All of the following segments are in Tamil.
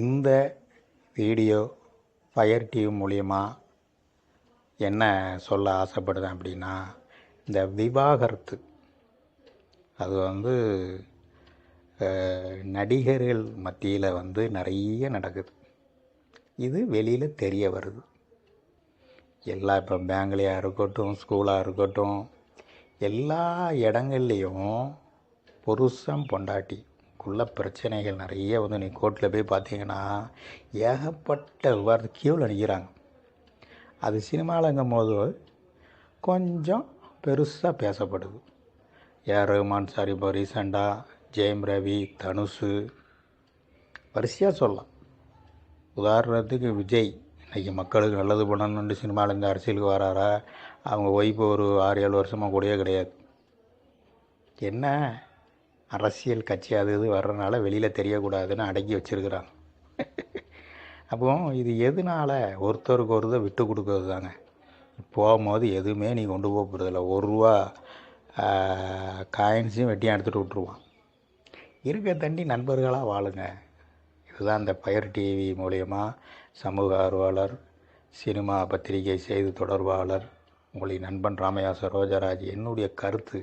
இந்த வீடியோ ஃபயர் டிவி மூலிமா என்ன சொல்ல ஆசைப்படுறேன் அப்படின்னா இந்த விவாகரத்து. அது வந்து நடிகர்கள் மத்தியில் வந்து நிறைய நடக்குது. இது வெளியில் தெரிய வருது. எல்லா இப்போ பேங்க்லேயா இருக்கட்டும் ஸ்கூலாக இருக்கட்டும் எல்லா இடங்கள்லேயும் புருஷன் பொண்டாட்டிக்குள்ள பிரச்சனைகள் நிறைய வந்து நீ கோர்ட்டில் போய் பார்த்தீங்கன்னா ஏகப்பட்ட விவாதம் கியூவில் நிற்கிறாங்க அது சினிமாலங்கும் போது கொஞ்சம் பெருசாக பேசப்படுது. ஏஆர் ரஹ்மான் சார் இப்போ ரீசெண்டாக ஜெயம் ரவி தனுஷு வரிசையாக சொல்லலாம். உதாரணத்துக்கு விஜய் இன்றைக்கி மக்களுக்கு நல்லது பண்ணணுன்ட்டு சினிமாலேருந்து அரசியலுக்கு வராரா? அவங்க ஒய்ஃபு ஒரு ஆறு ஏழு வருஷமாக கூடயே கிடையாது. என்ன? அரசியல் கட்சி அது இது வர்றதுனால வெளியில் தெரியக்கூடாதுன்னு அடக்கி வச்சிருக்கிறாங்க. அப்போ இது எதனால் ஒருத்தருக்கு ஒருத்தர் விட்டு கொடுக்கறது தாங்க. போகும்போது எதுவுமே நீ கொண்டு போக போகிறதில்ல ஒரு ரூபா காயின்ஸையும் வெட்டியும் எடுத்துகிட்டு விட்ருவான் இருக்க தண்டி நண்பர்களாக வாழுங்க. இதுதான் இந்த பயர் டிவி மூலயமா சமூக ஆர்வலர் சினிமா பத்திரிகை செய்தி தொடர்பாளர் உங்களின் நண்பன் ராமயாச ரோஜராஜ் என்னுடைய கருத்து.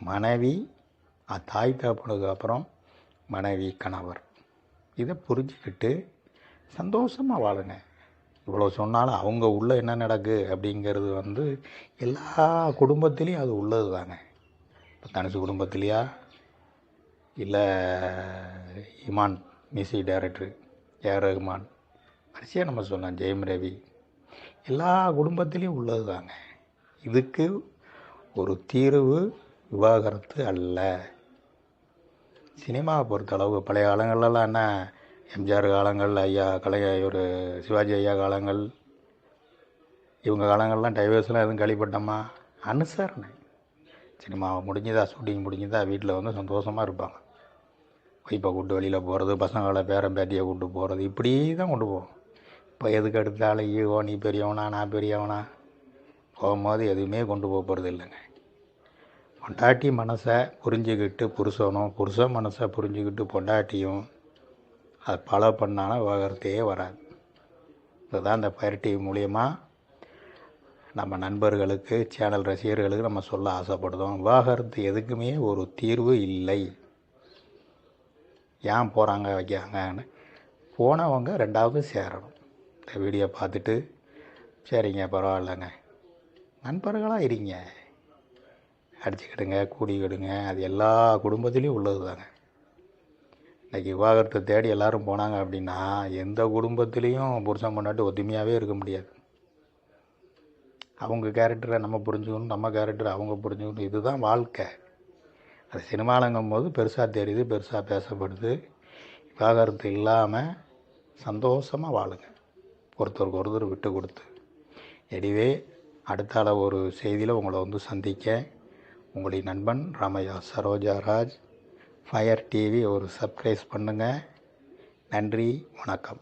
மனைவி அத்தாய் தாய் தகப்பனுக்கு அப்புறம் மனைவி கணவர். இதை புரிஞ்சுக்கிட்டு சந்தோஷமாக வாழுங்க. இவ்வளோ சொன்னாலும் அவங்க உள்ள என்ன நடக்கு அப்படிங்கிறது வந்து எல்லா குடும்பத்துலேயும் அது உள்ளது தாங்க இப்போ தனுசு குடும்பத்திலையா? இல்லை Imman music director A R Rahman வரிசையாக நம்ம சொல்லலாம் ஜெயம் ரவி. எல்லா குடும்பத்திலையும் உள்ளது தாங்க இதுக்கு ஒரு தீர்வு விவாகரத்து அல்ல. சினிமாவை பொறுத்தளவு பழைய காலங்கள்லாம் என்ன? எம்ஜிஆர் காலங்கள் ஐயா கலை ஒரு சிவாஜி ஐயா காலங்கள். இவங்க காலங்கள்லாம் டைவர்ஸ்லாம் எதுவும் கழிப்பட்டோமா அனுசரணை. சினிமாவை முடிஞ்சுதா ஷூட்டிங் முடிஞ்சுதா வீட்டில் வந்து சந்தோஷமாக இருப்பாங்க. ஒய்ஃபை கூட்டு வெளியில் போகிறது பசங்களை பேரன் பேட்டியை கூப்பிட்டு போகிறது இப்படி தான் கொண்டு போவோம். இப்போ எதுக்கு எடுத்தாலும் ஈகோ நீ பெரியவனா நான் பெரியவனா? போகும்போது எதுவுமே கொண்டு போக போகிறது இல்லைங்க. பொண்டாட்டி மனசை புரிஞ்சுக்கிட்டு புருஷனும் புருஷன் மனசை புரிஞ்சுக்கிட்டு பொண்டாட்டியும் அதை ஃபாலோ பண்ணானா விவாகரத்தையே வராது. இதுதான் இந்த ஃபயர் டிவி நம்ம நண்பர்களுக்கு சேனல் ரசிகர்களுக்கு நம்ம சொல்ல ஆசைப்படுதோம் விவாகரத்து எதுக்குமே ஒரு தீர்வு இல்லை. ஏன் போகிறாங்க வைக்கிறாங்கன்னு. போனவங்க ரெண்டாவது சேரணும். இந்த வீடியோ பார்த்துட்டு சரிங்க பரவாயில்லைங்க. நண்பர்களாக இருங்க. அடிச்சுக்கிடுங்க கூடிக்கிடுங்க அது எல்லா குடும்பத்துலேயும் உள்ளது தாங்க இன்றைக்கி விவாகரத்தை தேடி எல்லாரும் போனாங்க அப்படின்னா எந்த குடும்பத்துலேயும் புருஷன் பொண்டாட்டி ஒத்துமையாகவே இருக்க முடியாது. அவங்க கேரக்டரை நம்ம புரிஞ்சுக்கணும் நம்ம கேரக்டரை அவங்க புரிஞ்சுக்கணும் இதுதான் வாழ்க்கை. அது சினிமாலங்கும் போது பெருசாக தெரியுது பெருசாக பேசப்படுது. விவாகரத்து இல்லாமல் சந்தோஷமாக வாழுங்க. ஒருத்தருக்கு ஒருத்தர் விட்டு கொடுத்து. எடிவே அடுத்தால ஒரு செய்தியில் உங்களை வந்து சந்திக்க உங்களுடைய நண்பன் ராமையா சரோஜா ராஜ் ஃபயர் டிவி ஒரு சப்ஸ்கிரைஸ் பண்ணுங்கள் நன்றி வணக்கம்.